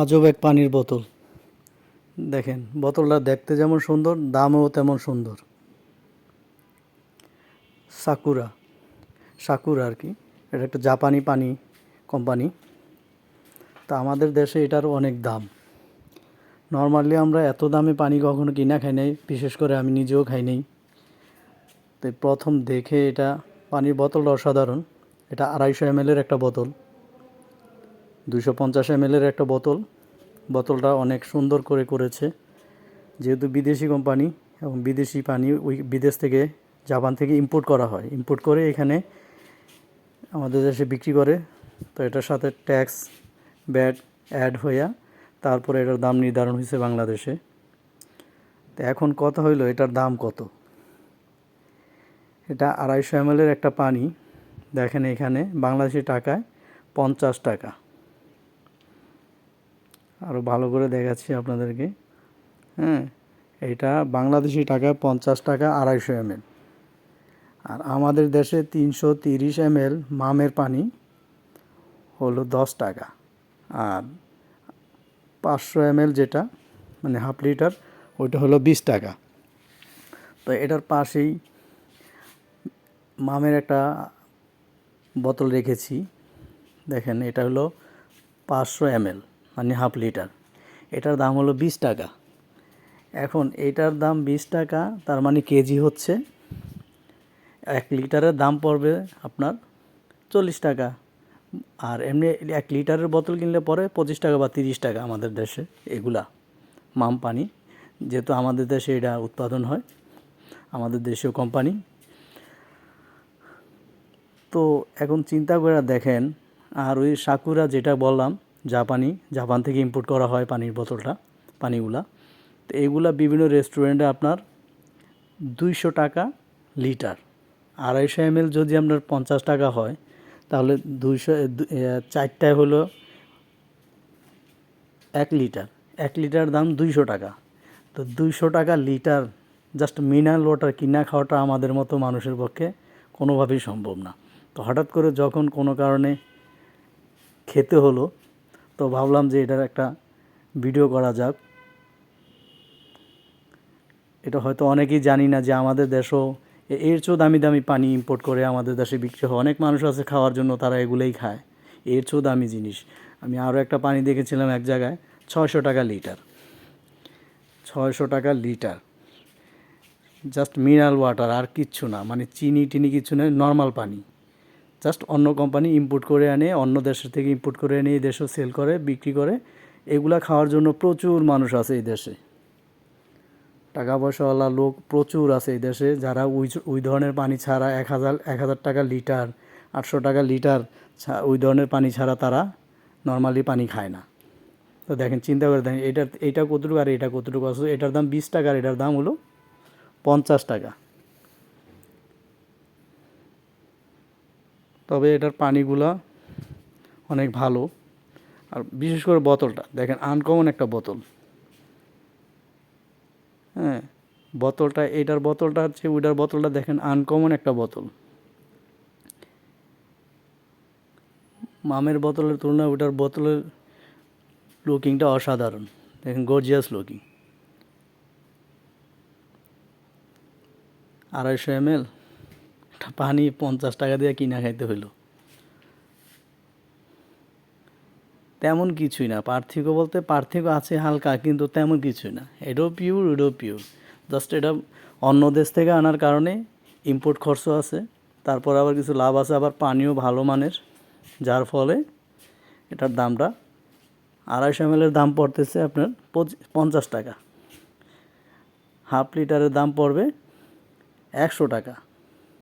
আজব এক পানির বোতল। দেখেন, বোতলটা দেখতে যেমন সুন্দর, দামও তেমন সুন্দর। সাকুরা। সাকুরা আর কি। এটা একটা জাপানি পানি কোম্পানি। তা আমাদের দেশে এটার অনেক দাম। নর্মালি আমরা এত দামে পানি কখনো কিনা খাই নাই, বিশেষ করে আমি নিজেও খাই নাই। তো প্রথম দেখে এটা পানির বোতলটা অসাধারণ। এটা আড়াইশো এমএলের একটা বোতল। দুশো পঞ্চাশ এমএলের একটা বোতল। বোতলটা অনেক সুন্দর করে করেছে। যেহেতু বিদেশি কোম্পানি এবং বিদেশি পানি ওই বিদেশ থেকে, জাপান থেকে ইম্পোর্ট করা হয়। ইম্পোর্ট করে এখানে আমাদের দেশে বিক্রি করে। তো এটার সাথে ট্যাক্স ব্যাট অ্যাড হইয়া তারপরে এটার দাম নির্ধারণ হয়েছে বাংলাদেশে। তো এখন কথা হইল? এটার দাম কত? এটা আড়াইশো এমএলের একটা পানি। দেখেন এখানে বাংলাদেশি টাকায় পঞ্চাশ টাকা। আরও ভালো করে দেখাচ্ছি আপনাদেরকে। হ্যাঁ এটা বাংলাদেশি টাকা পঞ্চাশ টাকা আড়াইশো এমএল। আর আমাদের দেশে তিনশো তিরিশ এমএল মামের পানি হলো দশ টাকা। আর পাঁচশো এমএল যেটা মানে হাফ লিটার, ওইটা হলো বিশ টাকা। তো এটার পাশেই মামের একটা বোতল রেখেছি। দেখেন, এটা হলো পাঁচশো এমএল। মানে হাফ লিটার। এটার দাম হলো বিশ টাকা। এখন এটার দাম বিশ টাকা, তার মানে কেজি হচ্ছে এক লিটারের দাম পড়বে আপনার চল্লিশ টাকা। আর এমনি এক লিটারের বোতল কিনলে পরে পঁচিশ টাকা বা তিরিশ টাকা আমাদের দেশে এগুলা মাম পানি। যেহেতু আমাদের দেশে এটা উৎপাদন হয়, আমাদের দেশীয় কোম্পানি। তো এখন চিন্তা করে দেখেন, আর ওই সাকুরা যেটা বললাম জাপানি, জাপান থেকে ইম্পোর্ট করা হয় পানির বোতলটা, পানিগুলা। তো এইগুলা বিভিন্ন রেস্টুরেন্টে আপনার দুইশো টাকা লিটার। আড়াইশো এমএল যদি আপনার পঞ্চাশ টাকা হয়, তাহলে দুইশো চারটায় হলো এক লিটার। এক লিটার দাম দুইশো টাকা। তো দুইশো টাকা লিটার জাস্ট মিনারেল ওয়াটার কিনা খাওয়াটা আমাদের মতো মানুষের পক্ষে কোনোভাবেই সম্ভব না। তো হঠাৎ করে যখন কোনো কারণে খেতে হলো তো ভাবলাম যে এটার একটা ভিডিও করা যাক। এটা হয়তো অনেকেই জানি না যে আমাদের দেশও এর চেয়েও দামি দামি পানি ইম্পোর্ট করে আমাদের দেশে বিক্রি হয়। অনেক মানুষ আছে খাওয়ার জন্য, তারা এগুলোই খায়। এর চেয়েও দামি জিনিস। আমি আরও একটা পানি দেখেছিলাম এক জায়গায়, ছয়শো টাকা লিটার। ছয়শো টাকা লিটার। জাস্ট মিনারেল ওয়াটার, আর কিচ্ছু না। মানে চিনি টিনি কিছু নেই, নর্মাল পানি। জাস্ট অন্য কোম্পানি ইম্পোর্ট করে আনে, অন্য দেশের থেকে ইম্পোর্ট করে এনে এই দেশেও সেল করে, বিক্রি করে। এগুলা খাওয়ার জন্য প্রচুর মানুষ আছে এই দেশে। টাকা পয়সাওয়ালা লোক প্রচুর আছে এই দেশে, যারা ওই ওই ধরনের পানি ছাড়া এক হাজার এক হাজার টাকা লিটার, আটশো টাকা লিটার ওই ধরনের পানি ছাড়া তারা নর্মালি পানি খায় না। তো দেখেন, চিন্তা করে দেখেন এটার এইটা কতটুকু আর এটা কতটুকু আছে? এটার দাম বিশ টাকা আর এটার দাম হলো পঞ্চাশ টাকা। তবে এটার পানিগুলা অনেক ভালো। আর বিশেষ করে বোতলটা, দেখেন আনকমন একটা বোতল। হ্যাঁ বোতলটা, এটার বোতলটা হচ্ছে, ওইটার বোতলটা দেখেন আনকমন একটা বোতল। মামের বোতলের তুলনায় ওটার বোতলের লুকিংটা অসাধারণ। দেখেন গর্জিয়াস লুকিং আড়াইশো এম এল পানি পঞ্চাশ টাকা দিয়ে কিনা খাইতে হইল। তেমন কিছুই না পার্থক্য বলতে পার্থক্য আছে হালকা, কিন্তু তেমন কিছুই না। এটাও পিওর ওটাও পিওর জাস্ট এটা অন্য দেশ থেকে আনার কারণে ইম্পোর্ট খরচ আছে, তারপর আবার কিছু লাভ আছে, আবার পানিও ভালো মানের, যার ফলে এটার দামটা আড়াইশো এমএলের দাম পড়তেছে আপনার পঞ্চাশ টাকা। হাফ লিটারের দাম পড়বে একশো টাকা।